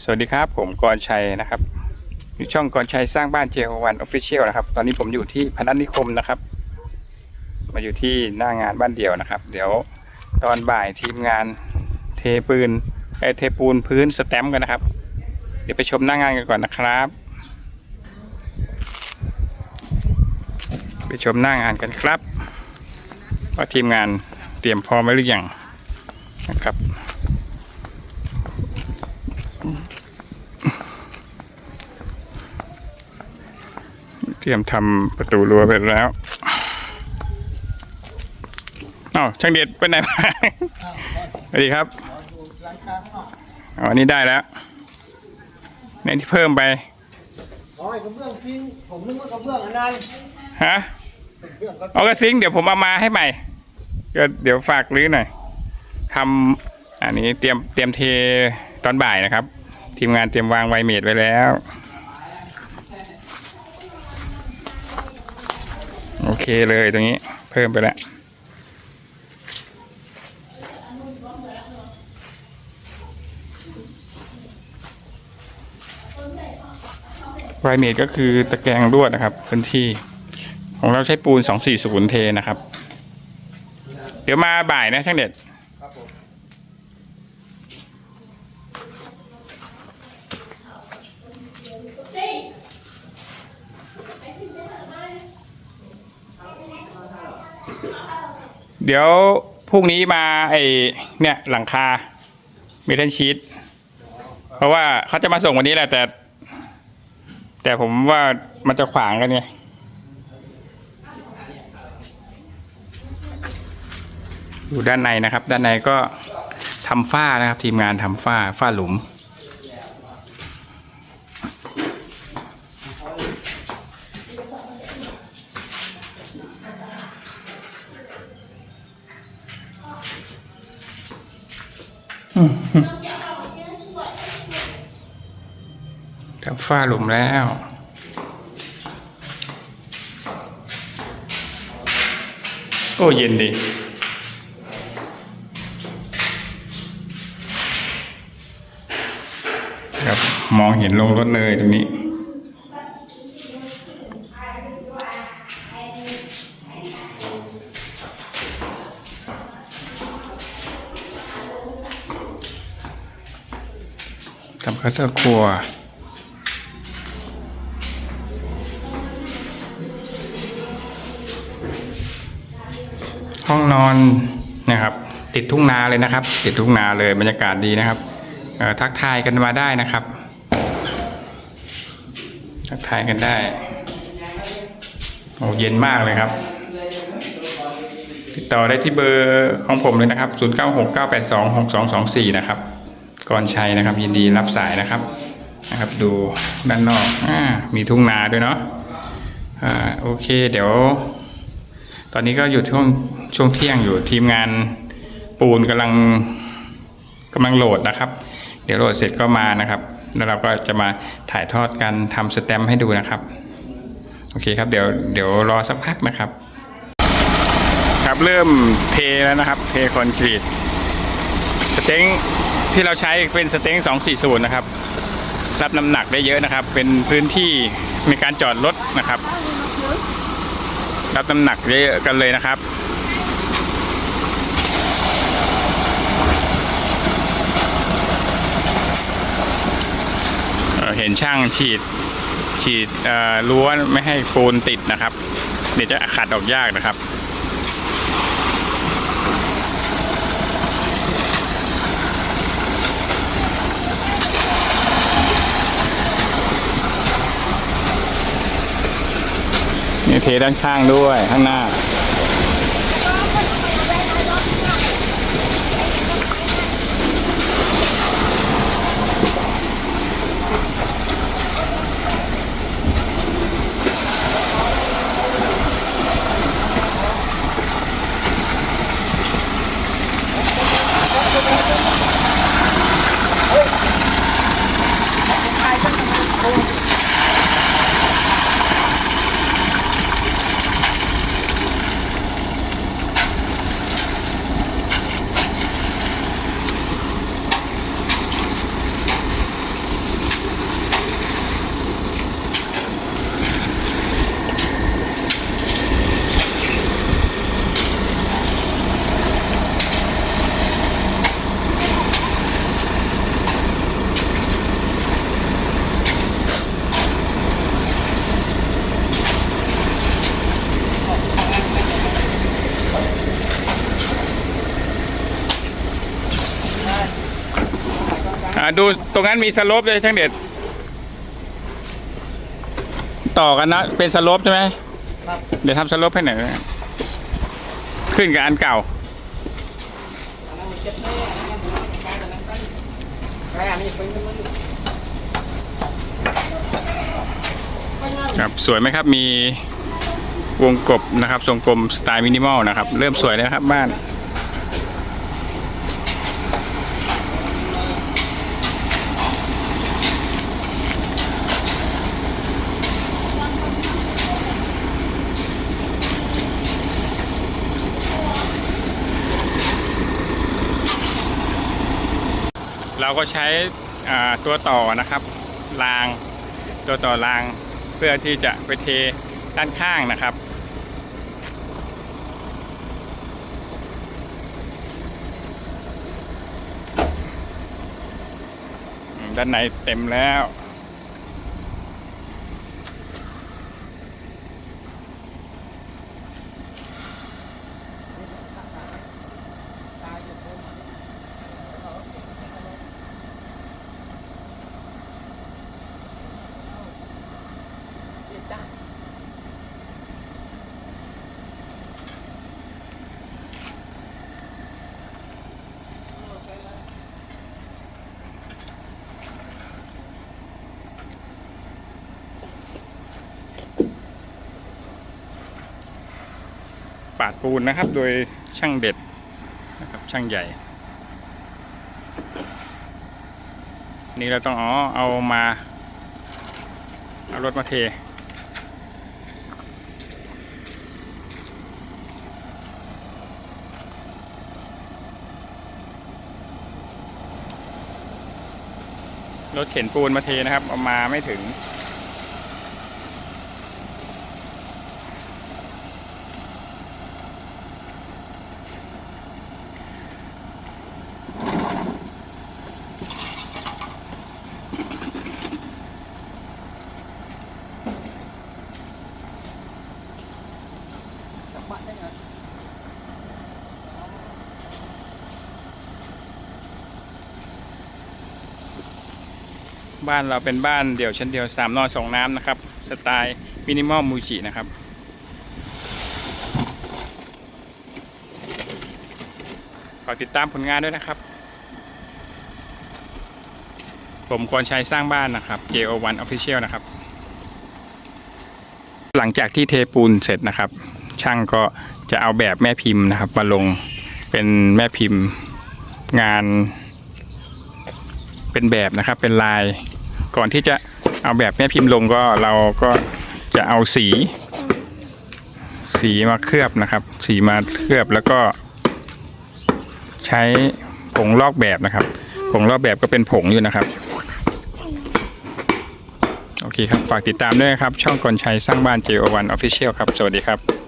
สวัสดีครับ ผมกรชัยนะครับ อยู่ช่องกรชัยสร้างบ้านเจวันออฟฟิเชียลนะครับ ตอนนี้ผมอยู่ที่พนัสนิคมนะครับ มาอยู่ที่หน้างานบ้านเดี่ยวนะครับ เดี๋ยวตอนบ่ายทีมงานเทปืนเอเทปูนพื้นสแตมป์กันนะครับ เดี๋ยวไปชมหน้างานกันก่อนนะครับ ไปชมหน้างานกันครับว่าทีมงานเตรียมพร้อมไว้หรือยังนะครับ เตรียมทำประตูรั้วไปแล้วอ้าวช่างเด็ดไปไหนมาสวัสดีครับอ๋ออันนี้ได้แล้วในที่เพิ่มไปอ๋อกระเบื้องทิ้งผมนึกว่ากระเบื้องอันนั้นฮะเป็นเครื่องก็เอากระซิงค์เดี๋ยวผมเอามาให้ใหม่ก็เดี๋ยวฝากรื้อหน่อยทำอันนี้เตรียมเตรียมเทตอนบ่ายนะครับ ทีมงานเตรียมวางไวเมดไว้แล้ว โอ เคเลยตรงนี้เพิ่มไปแล้วไวเมดก็คือตะแกรงลวดนะครับพื้นที่ ของเราใช้ปูน 240เทนะครับ เดี๋ยวมาบ่ายนะช่างเด็ด ครับผม เดี๋ยวพรุ่งนี้มาไอเนี่ยหลังคาเมทัลชีตเพราะว่าเขาจะมาส่งวันนี้แหละแต่ แต่ผมว่ามันจะขวางกันไงอยู่ด้านในนะครับ ด้านในก็ทำฝ้านะครับ ทีมงานทำฝ้าฝ้าหลุม ทำฝ้าหลุมแล้ว โอ้เย็นดีครับมองเห็นลงรถเลยตรงนี้ ทำข้าวเจ้าครัว ห้องนอนนะครับ ติดทุ่งนาเลยนะครับ ติดทุ่งนาเลยบรรยากาศดีนะครับทักทายกันมาได้นะครับ ทักทายกันได้โอ้เย็นมากเลยครับ ติดต่อได้ที่เบอร์ของผมเลยนะครับ 0969826224 นะครับ กรชัยนะครับ ยินดีรับสายนะครับนะครับ ดูด้านนอกอมีทุ่งนาด้วยเนาะอ่าโอเค เดี๋ยว ตอนนี้ก็อยู่ช่วงช่วงเที่ยงอยู่ทีมงานปูนกำลังกำลังโหลดนะครับ เดี๋ยวโหลดเสร็จก็มานะครับ แล้วเราก็จะมาถ่ายทอดการทำสแตมให้ดูนะครับ โอเคครับเดี๋ยวเดี๋ยวรอสักพักนะครับ ครับเริ่มเทแล้วนะครับ เทคอนกรีตสเต็ง ที่เราใช้เป็นสเต็ง240นะครับ รับน้ำหนักได้เยอะนะครับ เป็นพื้นที่ในการจอดรถนะครับ รับน้ำหนักเยอะกันเลยนะครับเเห็นช่างฉีดฉีดรั้วไม่ให้ปูนติดนะครับ เดี๋ยวจะขัดออกยากนะครับ ทด้านข้างด้วยข้างหน้า อ่าดูตรงนั้นมีสโลปด้วยช่างเด็ด ต่อกันนะ เป็นสโลปใช่ไหมครับ เดี๋ยวทำสโลปให้หน่อยนะขึ้นกับอันเก่าแค่นี้เป็นมันครับสวยไหมครับมีวงกบนะครับ ทรงกลมสไตล์มินิมอลนะครับ เริ่มสวยแล้วนะครับบ้าน เราก็ใช้ตัวต่อนะครับราง ตัวต่อรางเพื่อที่จะไปเทด้านข้างนะครับด้านในเต็มแล้ว ปาดปูนนะครับ โดยช่างเด็ดนะครับช่างใหญ่ นี่เราต้องอ๋อเอามาเอารถมาเทรถเข็นปูนมาเทนะครับเอามาไม่ถึง บ้านเราเป็นบ้านเดี่ยวชั้นเดียวสามนอนสองน้ำนะครับ สไตล์มินิมอลมูจินะครับฝากติดตามผลงานด้วยนะครับ ผมกรชัยสร้างบ้านนะครับ JO1 Official นะครับ หลังจากที่เทปูนเสร็จนะครับ ช่างก็จะเอาแบบแม่พิมพ์นะครับ มาลงเป็นแม่พิมพ์งาน เป็นแบบนะครับ เป็นลาย ก่อนที่จะเอาแบบแม่พิมพ์ลงก็เราก็จะเอาสี สีมาเคลือบนะครับ สีมาเคลือบแล้วก็ ใช้ผงลอกแบบนะครับ ผงลอกแบบก็เป็นผงอยู่นะครับ โอเคครับ ฝากติดตามด้วยครับ ช่องกลชัยสร้างบ้าน JO1 Official ครับ สวัสดีครับ